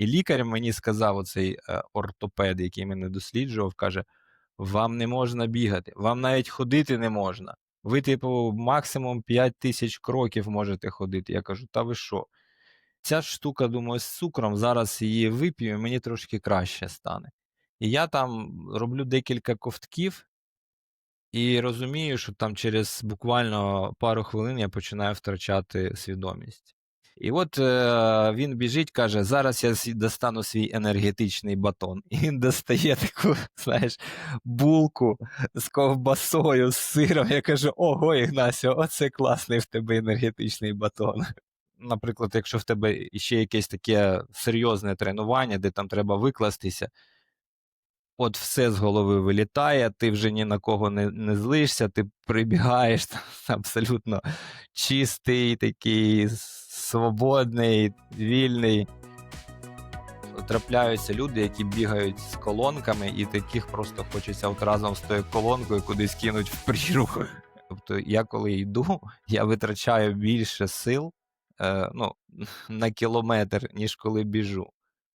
І лікар мені сказав, оцей е, ортопед, який мене досліджував, каже: вам не можна бігати, вам навіть ходити не можна. Ви, типу, максимум 5 тисяч кроків можете ходити. Я кажу, та ви що? Ця штука, думаю, з цукром, зараз її вип'ю, і мені трошки краще стане. І я там роблю декілька ковтків, і розумію, що там через буквально пару хвилин я починаю втрачати свідомість. І от е, він біжить, каже: зараз я достану свій енергетичний батон. І він достає таку, знаєш, булку з ковбасою, з сиром. Я кажу: ого, Ігнасіо, оце класний в тебе енергетичний батон. Наприклад, якщо в тебе ще якесь таке серйозне тренування, де там треба викластися, от все з голови вилітає, ти вже ні на кого не, не злишся, ти прибігаєш там, абсолютно чистий, такий свободний, вільний. Трапляються люди, які бігають з колонками, і таких просто хочеться от разом з тою колонкою кудись кинуть в прірву. Тобто я коли йду, я витрачаю більше сил е, ну, на кілометр, ніж коли біжу.